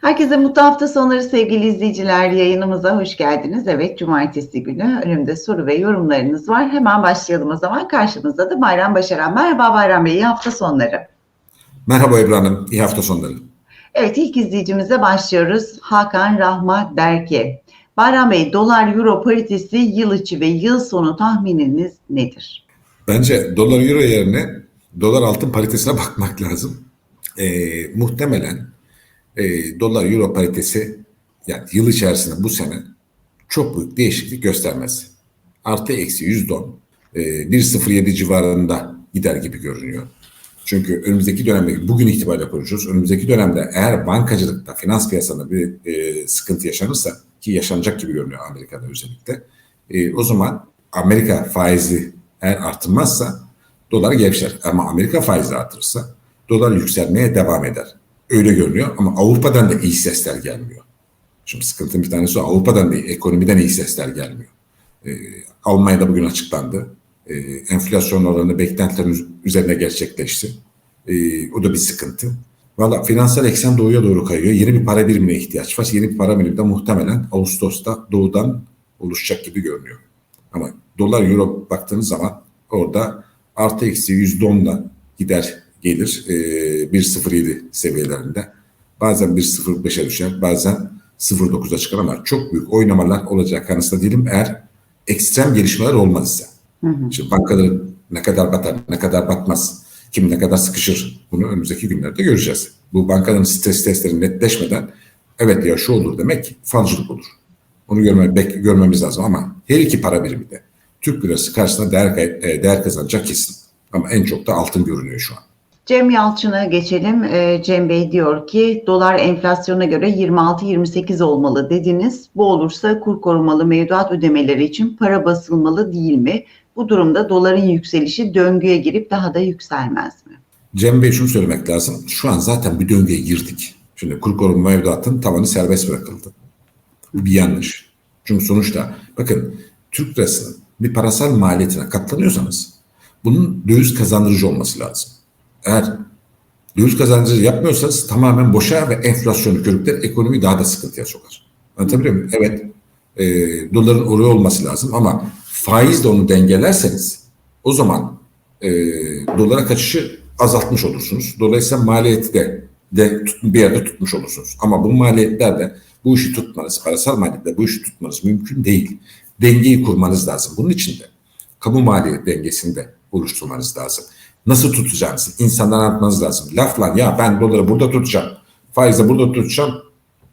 Herkese mutlu hafta sonları sevgili izleyiciler. Yayınımıza hoş geldiniz. Evet, cumartesi günü önümde soru ve yorumlarınız var. Hemen başlayalım o zaman. Karşımızda da Bayram Başaran. Merhaba Bayram Bey, iyi hafta sonları. Merhaba Ebru Hanım, iyi hafta sonları. Evet, ilk izleyicimize başlıyoruz. Hakan Rahma der ki, Bayram Bey, dolar euro paritesi yıl içi ve yıl sonu tahmininiz nedir? Bence dolar euro yerine dolar altın paritesine bakmak lazım. Ee, muhtemelen e, dolar euro paritesi yani yıl içerisinde bu sene çok büyük değişiklik göstermez. Artı eksi yüzde on. E, 1.07 civarında gider gibi görünüyor. Çünkü önümüzdeki dönemde bugün itibariyle konuşuyoruz. Önümüzdeki dönemde eğer bankacılıkta, finans piyasasında bir e, sıkıntı yaşanırsa ki yaşanacak gibi görünüyor Amerika'da özellikle. E, o zaman Amerika faizi eğer artırmazsa dolar gevşer. Ama Amerika faizi artırırsa dolar yükselmeye devam eder. Öyle görünüyor ama Avrupa'dan da iyi sesler gelmiyor. Şimdi sıkıntının bir tanesi. Avrupa'dan da ekonomiden iyi sesler gelmiyor. E, Almanya'da bugün açıklandı. E, enflasyon oranı beklentilerin üzerine gerçekleşti. E, o da bir sıkıntı. Valla finansal eksen doğuya doğru kayıyor. Yeni bir para birimine ihtiyaç var. Yeni bir para birimi de muhtemelen Ağustos'ta doğudan oluşacak gibi görünüyor. Ama dolar euro baktığınız zaman orada artı eksi yüzde onla gider gelir e, 1.07 seviyelerinde. Bazen 1.05'e düşer bazen 0.9'a çıkar ama çok büyük oynamalar olacak kanısında değilim eğer ekstrem gelişmeler olmazsa. Hı hı. Şimdi bankaların ne kadar batar ne kadar batmaz kim ne kadar sıkışır bunu önümüzdeki günlerde göreceğiz. Bu bankanın stres testleri netleşmeden evet ya şu olur demek falcılık olur. Onu görme, bek, görmemiz lazım ama her iki para birimi de Türk lirası karşısında değer, e, değer kazanacak kesin. Ama en çok da altın görünüyor şu an. Cem Yalçın'a geçelim. Ee, Cem Bey diyor ki dolar enflasyona göre 26-28 olmalı dediniz. Bu olursa kur korumalı mevduat ödemeleri için para basılmalı değil mi? Bu durumda doların yükselişi döngüye girip daha da yükselmez mi? Cem Bey şunu söylemek lazım. Şu an zaten bir döngüye girdik. Şimdi kur koruma mevduatın tavanı serbest bırakıldı. Bu bir yanlış. Çünkü sonuçta bakın Türk lirasının bir parasal maliyetine katlanıyorsanız bunun döviz kazandırıcı olması lazım. Eğer döviz kazandırıcı yapmıyorsanız tamamen boşa ve enflasyonu körükler ekonomiyi daha da sıkıntıya sokar. Anlatabiliyor muyum? Evet e, doların oraya olması lazım ama faizle onu dengelerseniz o zaman e, dolara kaçışı azaltmış olursunuz. Dolayısıyla maliyeti de, de bir yerde tutmuş olursunuz. Ama bu maliyetlerde bu işi tutmanız, parasal maliyette bu işi tutmanız mümkün değil. Dengeyi kurmanız lazım. Bunun için de kamu maliyet dengesini de oluşturmanız lazım. Nasıl tutacağınızı insanlara anlatmanız lazım. Lafla ya ben doları burada tutacağım, faizi burada tutacağım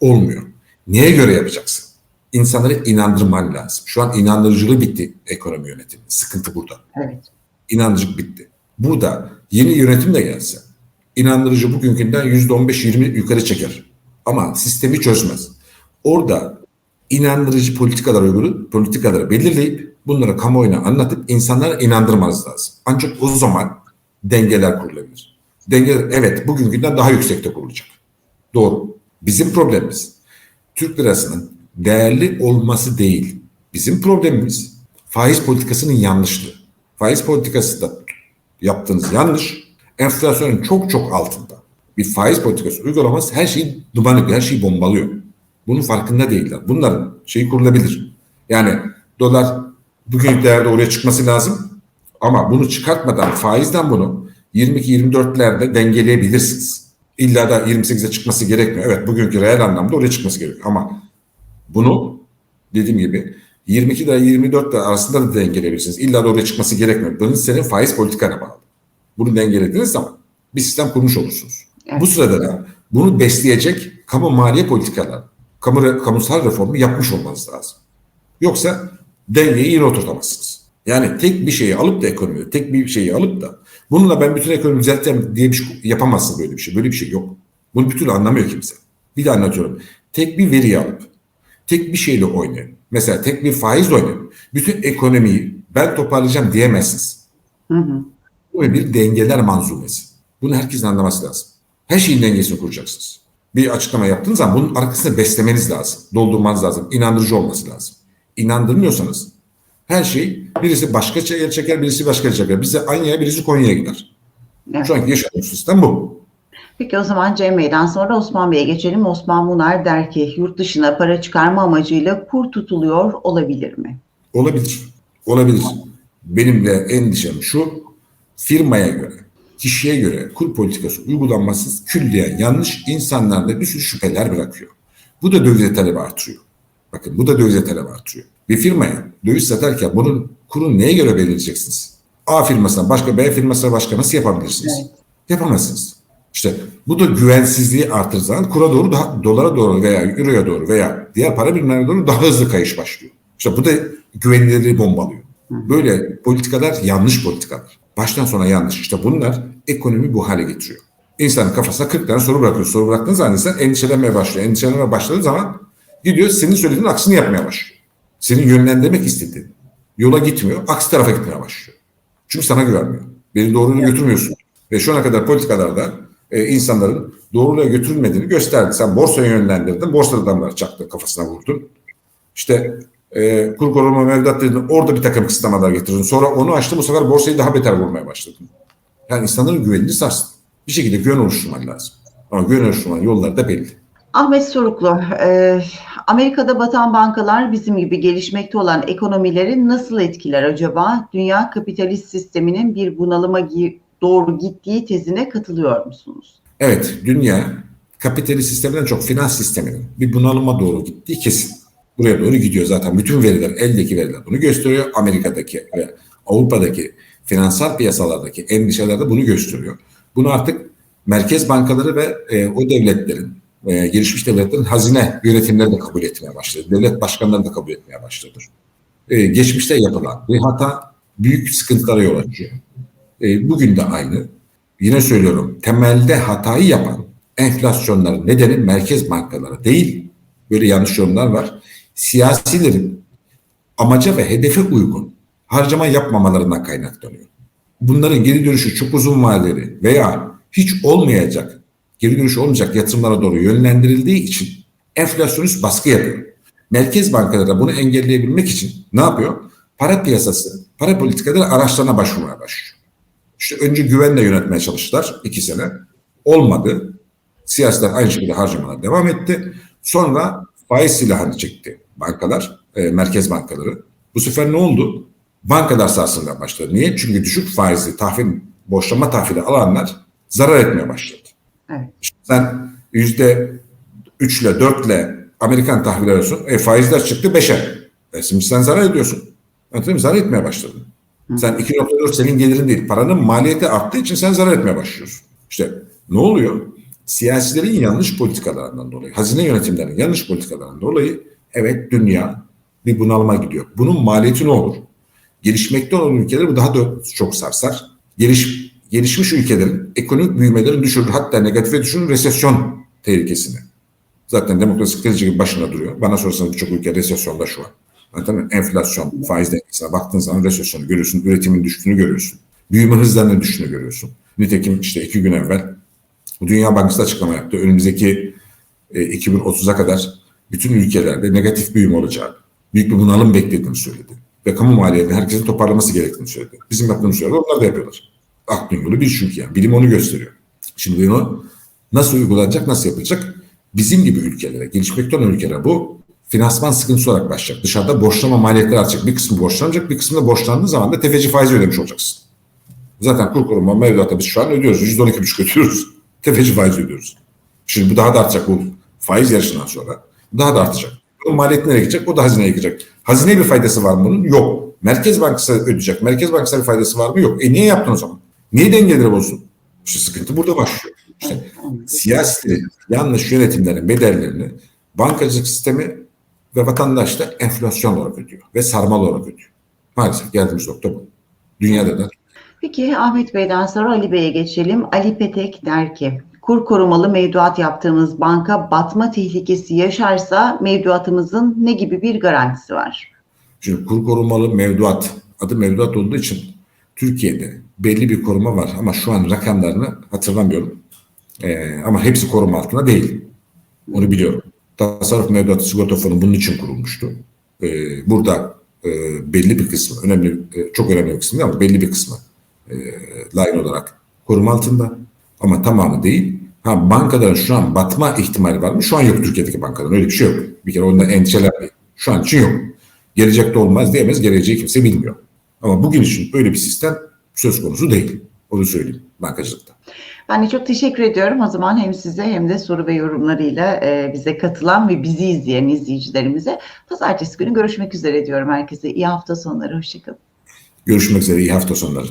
olmuyor. Neye göre yapacaksın? İnsanları inandırman lazım. Şu an inandırıcılığı bitti ekonomi yönetimi. Sıkıntı burada. Evet. İnandırıcılık bitti. Burada yeni yönetim de gelse inandırıcı bugünkünden %15-20 yukarı çeker. Ama sistemi çözmez. Orada inandırıcı politikalar uygulup politikaları belirleyip bunları kamuoyuna anlatıp insanlara inandırmanız lazım. Ancak o zaman dengeler kurulabilir. Dengeler evet bugünkünden daha yüksekte kurulacak. Doğru. Bizim problemimiz Türk lirasının değerli olması değil. Bizim problemimiz faiz politikasının yanlışlığı. Faiz politikası da yaptığınız yanlış. Enflasyonun çok çok altında. Bir faiz politikası uygulamaz her şeyi duman ediyor, her şeyi bombalıyor. Bunun farkında değiller. Bunların şeyi kurulabilir. Yani dolar bugün değerde oraya çıkması lazım. Ama bunu çıkartmadan faizden bunu 22-24'lerde dengeleyebilirsiniz. İlla da 28'e çıkması gerekmiyor. Evet bugünkü reel anlamda oraya çıkması gerekiyor. Ama bunu dediğim gibi 22 ile 24 lira arasında da dengeleyebilirsiniz. İlla da oraya çıkması gerekmiyor. Bunun senin faiz politikana bağlı. Bunu dengelediğiniz zaman bir sistem kurmuş olursunuz. Evet. Bu sırada da bunu besleyecek kamu maliye politikalar, kamu, kamusal reformu yapmış olmanız lazım. Yoksa dengeyi yine oturtamazsınız. Yani tek bir şeyi alıp da ekonomi, tek bir şeyi alıp da bununla ben bütün ekonomi düzelteceğim diye bir şey yapamazsın böyle bir şey. Böyle bir şey yok. Bunu bir türlü anlamıyor kimse. Bir de anlatıyorum. Tek bir veriyi alıp tek bir şeyle oynayın. Mesela tek bir faiz oynayın. Bütün ekonomiyi ben toparlayacağım diyemezsiniz. Hı hı. Bu bir dengeler manzumesi. Bunu herkesin anlaması lazım. Her şeyin dengesini kuracaksınız. Bir açıklama yaptığınız zaman bunun arkasını beslemeniz lazım. Doldurmanız lazım. İnandırıcı olması lazım. İnandırmıyorsanız her şey birisi başka yere çeker, birisi başka yere çeker. Bize Anya'ya, birisi Konya'ya gider. Evet. Şu anki yaşadığımız sistem bu. Peki o zaman Cem Bey'den sonra Osman Bey'e geçelim. Osman Munar der ki yurt dışına para çıkarma amacıyla kur tutuluyor olabilir mi? Olabilir. Olabilir. Benim de endişem şu firmaya göre, kişiye göre kur politikası uygulanması külliyen yanlış insanlarda bir sürü şüpheler bırakıyor. Bu da dövize talebi artırıyor. Bakın bu da dövize talebi artırıyor. Bir firmaya döviz satarken bunun kurunu neye göre belirleyeceksiniz? A firmasına başka, B firmasına başka nasıl yapabilirsiniz? Evet. Yapamazsınız. İşte bu da güvensizliği artırır zaman kura doğru daha dolara doğru veya euroya doğru veya diğer para birimlerine doğru daha hızlı kayış başlıyor. İşte bu da güvenilirliği bombalıyor. Böyle politikalar yanlış politikalar. Baştan sona yanlış. İşte bunlar ekonomi bu hale getiriyor. İnsanın kafasına 40 tane soru bırakıyor. Soru bıraktığın zaman insan endişelenmeye başlıyor. Endişelenmeye başladığı zaman gidiyor senin söylediğin aksini yapmaya başlıyor. Senin yönlendirmek istediğin yola gitmiyor. Aksi tarafa gitmeye başlıyor. Çünkü sana güvenmiyor. Beni doğruluğa götürmüyorsun. Ve şu ana kadar politikalarda e, insanların doğruluğa götürülmediğini gösterdi. Sen borsaya yönlendirdin. Borsada adamlar çaktı kafasına vurdun. İşte e, kur koruma mevduat dedin. Orada bir takım kısıtlamalar getirdin. Sonra onu açtı. Bu sefer borsayı daha beter vurmaya başladın. Yani insanların güvenini sarstın. Bir şekilde güven oluşturman lazım. Ama güven oluşturmanın yolları da belli. Ahmet Soruklu, e, Amerika'da batan bankalar bizim gibi gelişmekte olan ekonomileri nasıl etkiler acaba? Dünya kapitalist sisteminin bir bunalıma doğru gittiği tezine katılıyor musunuz? Evet, dünya kapitalist sistemden çok finans sisteminin bir bunalıma doğru gittiği kesin. Buraya doğru gidiyor zaten. Bütün veriler, eldeki veriler bunu gösteriyor. Amerika'daki ve Avrupa'daki finansal piyasalardaki endişeler de bunu gösteriyor. Bunu artık merkez bankaları ve e, o devletlerin, e, gelişmiş devletlerin hazine yönetimleri de kabul etmeye başladı. Devlet başkanları da kabul etmeye başladı. E, geçmişte yapılan bir hata büyük sıkıntılara yol açıyor. E, bugün de aynı. Yine söylüyorum temelde hatayı yapan enflasyonların nedeni merkez bankaları değil. Böyle yanlış yorumlar var. Siyasilerin amaca ve hedefe uygun harcama yapmamalarından kaynaklanıyor. Bunların geri dönüşü çok uzun vadeli veya hiç olmayacak, geri dönüşü olmayacak yatırımlara doğru yönlendirildiği için enflasyonist baskı yapıyor. Merkez bankaları da bunu engelleyebilmek için ne yapıyor? Para piyasası, para politikaları araçlarına başvurmaya başlıyor. İşte önce güvenle yönetmeye çalıştılar iki sene. Olmadı. Siyasiler aynı şekilde harcamalar devam etti. Sonra faiz silahını çekti bankalar, e, merkez bankaları. Bu sefer ne oldu? Bankalar sarsılmaya başladı. Niye? Çünkü düşük faizli tahvil, borçlama tahvili alanlar zarar etmeye başladı. Evet. İşte sen yüzde üçle, dörtle Amerikan tahvil alıyorsun. E, faizler çıktı beşe. E, şimdi sen zarar ediyorsun. Anladın mı? Zarar etmeye başladın. Sen 2.4 senin gelirin değil. Paranın maliyeti arttığı için sen zarar etmeye başlıyorsun. İşte ne oluyor? Siyasilerin yanlış politikalarından dolayı, hazine yönetimlerinin yanlış politikalarından dolayı evet dünya bir bunalıma gidiyor. Bunun maliyeti ne olur? Gelişmekte olan ülkeleri bu daha da çok sarsar. Geliş, gelişmiş ülkelerin ekonomik büyümelerini düşürür. Hatta negatife düşürür resesyon tehlikesini. Zaten demokrasi krizi gibi başına duruyor. Bana sorarsanız birçok ülke resesyonda şu an. Anladın mı? Enflasyon, faiz dengesine baktığın zaman resesyonu görüyorsun, üretimin düştüğünü görüyorsun. Büyüme hızlarının düştüğünü görüyorsun. Nitekim işte iki gün evvel Dünya Bankası açıklama yaptı. Önümüzdeki e, 2030'a kadar bütün ülkelerde negatif büyüme olacağını, büyük bir bunalım beklediğini söyledi. Ve kamu maliyetini herkesin toparlaması gerektiğini söyledi. Bizim yaptığımız şeyler onlar da yapıyorlar. Aklın yolu bir çünkü yani. Bilim onu gösteriyor. Şimdi bunu nasıl uygulanacak, nasıl yapılacak? Bizim gibi ülkelere, gelişmekte olan ülkelere bu finansman sıkıntısı olarak başlayacak. Dışarıda borçlama maliyetleri artacak. Bir kısmı borçlanacak, bir kısmı da borçlandığı zaman da tefeci faizi ödemiş olacaksın. Zaten kur koruma mevduatta biz şu an ödüyoruz. %12,5 ödüyoruz. Tefeci faizi ödüyoruz. Şimdi bu daha da artacak bu faiz yarışından sonra. Daha da artacak. Bunun maliyeti nereye gidecek? O da hazineye gidecek. Hazine bir faydası var mı bunun? Yok. Merkez Bankası ödeyecek. Merkez Bankası bir faydası var mı? Yok. E niye yaptın o zaman? Niye dengeleri bozdun? İşte sıkıntı burada başlıyor. İşte siyasi yanlış yönetimlerin bedellerini bankacılık sistemi ve vatandaş da enflasyon olarak ödüyor ve sarmal olarak ödüyor. Maalesef geldiğimiz nokta bu. Dünyada da. Peki Ahmet Bey'den sonra Ali Bey'e geçelim. Ali Petek der ki, kur korumalı mevduat yaptığımız banka batma tehlikesi yaşarsa mevduatımızın ne gibi bir garantisi var? Şimdi kur korumalı mevduat, adı mevduat olduğu için Türkiye'de belli bir koruma var ama şu an rakamlarını hatırlamıyorum. Ee, ama hepsi koruma altında değil. Onu biliyorum. Tasarruf Mevduatı Sigorta Fonu bunun için kurulmuştu. Ee, burada e, belli bir kısmı, önemli, e, çok önemli bir kısmı ama belli bir kısmı e, line olarak koruma altında ama tamamı değil. Ha bankaların şu an batma ihtimali var mı? Şu an yok Türkiye'deki bankaların. Öyle bir şey yok. Bir kere ondan endişelenmeyin. Şu an için yok. Gelecekte olmaz diyemez. Geleceği kimse bilmiyor. Ama bugün için öyle bir sistem söz konusu değil. Onu söyleyeyim bankacılıkta. Ben de çok teşekkür ediyorum. O zaman hem size hem de soru ve yorumlarıyla e, bize katılan ve bizi izleyen izleyicilerimize pazartesi günü görüşmek üzere diyorum herkese. İyi hafta sonları. Hoşçakalın. Görüşmek üzere. iyi hafta sonları.